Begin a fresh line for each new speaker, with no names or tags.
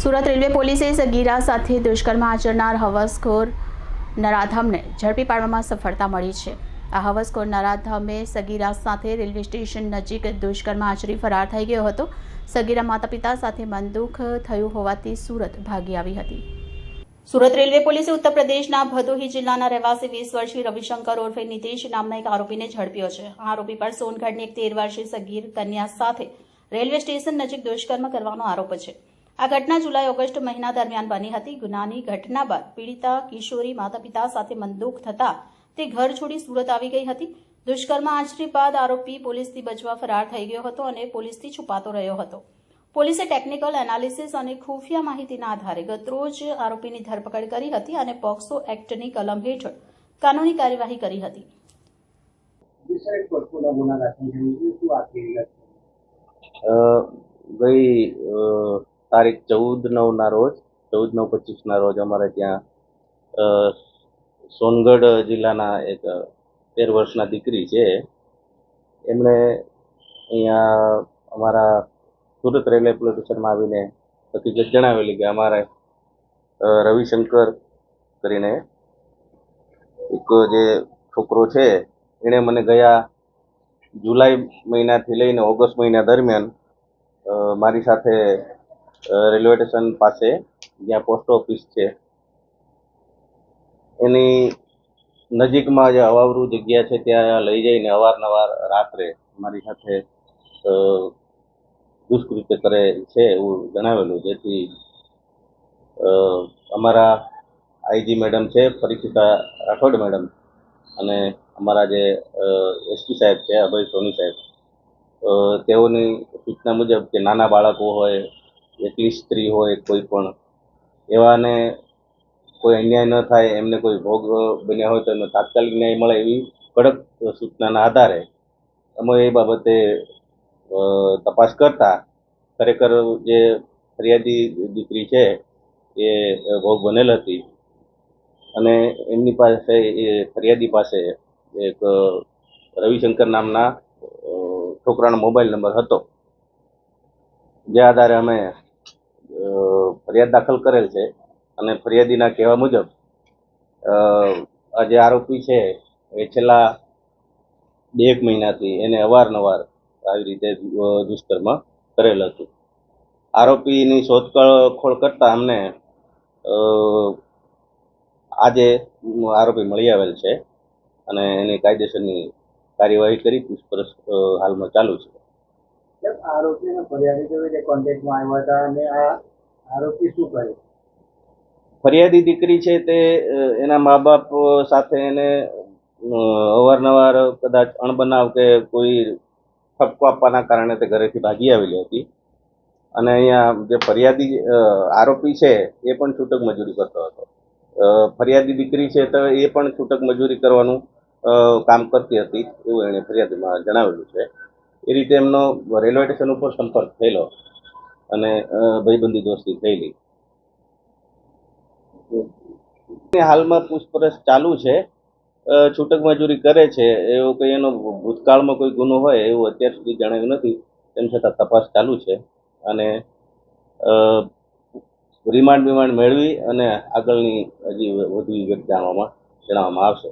Surat railway પોલીસે સગીરા સાથે દુષ્કર્મ આચરનાર હવસખોર નરાધમને ઝડપી પાડવામાં સફળતા મળી છે. આ હવસખોર નરાધમે સગીરા સાથે રેલવે સ્ટેશન નજીક દુષ્કર્મ આચરી ફરાર થઈ ગયો હતો. સગીરા માતા પિતા સાથે મનદુખ થયું હોવાથી સુરત ભાગી આવી હતી. સુરત રેલવે પોલીસે ઉત્તર પ્રદેશના ભદોહી જિલ્લાના રહેવાસી વીસ વર્ષીય રવિશંકર ઓરફે નીતિશ નામના એક આરોપીને ઝડપ્યો છે. આ આરોપી પર સોનગઢની એક તેર વર્ષીય સગીર કન્યા સાથે રેલવે સ્ટેશન નજીક દુષ્કર્મ કરવાનો આરોપ છે. આ ઘટના જુલાઈ ઓગસ્ટ મહિના દરમિયાન બની હતી. ગુનાની ઘટના બાદ પીડિતા કિશોરી માતા પિતા સાથે મનદુખ થતા તે ઘર છોડી સુરત આવી ગઈ હતી. દુષ્કર્મ આચરી બાદ આરોપી પોલીસથી બચવા ફરાર થઈ ગયો હતો અને પોલીસથી છુપાતો રહ્યો હતો. પોલીસે ટેકનિકલ એનાલિસિસ અને ખુફિયા માહિતીના આધારે ગતરોજ આરોપીની ધરપકડ કરી હતી અને પોક્સો એક્ટની કલમ હેઠળ કાનૂની કાર્યવાહી કરી હતી.
ગઈ તારીખ ચૌદ નવના રોજ ચૌદ નવ પચીસના રોજ અમારે ત્યાં સોનગઢ જિલ્લાના એક તેર વર્ષના દીકરી છે. એમણે અહીંયા અમારા સુરત રેલવે પોલીસ સ્ટેશનમાં આવીને હકીકત જણાવેલી કે અમારે રવિશંકર કરીને એક જે છોકરો છે, એણે મને ગયા જુલાઈ મહિનાથી લઈને ઓગસ્ટ મહિના દરમિયાન મારી સાથે રેલવે સ્ટેશન પાસે જ્યાં પોસ્ટ ઓફિસ છે. એની નજીકમાં જે અવાવરૂ જગ્યા છે, ત્યાં લઈ જઈને અવારનવાર રાત્રે મારી સાથે દુષ્કૃત્ય કરે છે એવું જણાવેલું, જેથી અમારા આઈજી મેડમ છે, પરીક્ષિતા રાઠોડ મેડમ અને અમારા જે એસપી સાહેબ છે, અભય સોની સાહેબ. તેઓની સૂચના મુજબ કે નાના બાળકો હોય એકલી સ્ત્રી હોય, કોઈ પણ, એવાને કોઈ અન્યાય ન થાય, એમને કોઈ ભોગ બન્યા હોય તો એમને તાત્કાલિક ન્યાય મળે એવી કડક સૂચનાના આધારે અમે એ બાબતે તપાસ કરતા ખરેખર જે ફરિયાદી દીકરી છે એ ભોગ બનેલ હતી. અને એમની પાસે, એ ફરિયાદી પાસે એક રવિશંકર નામના છોકરાનો મોબાઈલ નંબર હતો. જે આધારે અમે ફરિયાદ દાખલ કરેલ છે અને ફરિયાદીના કહેવા મુજબ જે આરોપી છે એ છેલ્લા બે એક મહિનાથી એને અવારનવાર આવી રીતે દુષ્કર્મ કરેલ હતું. આરોપીની શોધખોળ કરતાં અમને આજે આરોપી મળી આવેલ છે અને એની કાયદેસરની કાર્યવાહી કરી પૂછપરછ હાલમાં ચાલુ છે.
આરોપીને ફરિયાદી કોન્ટેક્ટમાં આવ્યા હતા અને આ આરોપી શું કરે
ફરિયાદી દીકરી છે તે એના મા બાપ સાથે એને અવારનવાર કદાચ અણબનાવ કે કોઈ ઠપકો આપવાના કારણે તે ઘરેથી ભાગી આવેલી હતી. અને અહીંયા જે ફરિયાદી આરોપી છે એ પણ છૂટક મજૂરી કરતો હતો. ફરિયાદી દીકરી છે તો એ પણ છૂટક મજૂરી કરવાનું કામ કરતી હતી એવું એણે ફરિયાદીમાં જણાવેલું છે. એ રીતે એમનો રેલવે સ્ટેશન ઉપર સંપર્ક થયેલો. અને ભાઈબંધી દોસ્તી થયેલી હાલમાં પૂછપરછ ચાલુ છે. છૂટક મજૂરી કરે છે. એવો કોઈ એનો ભૂતકાળમાં કોઈ ગુનો હોય એવું અત્યાર સુધી જણાવ્યું નથી. તેમ છતાં તપાસ ચાલુ છે. અને રિમાન્ડ બિમાન્ડ મેળવી અને આગળની હજી વધુ વિગત જાણવામાં, જણાવવામાં આવશે.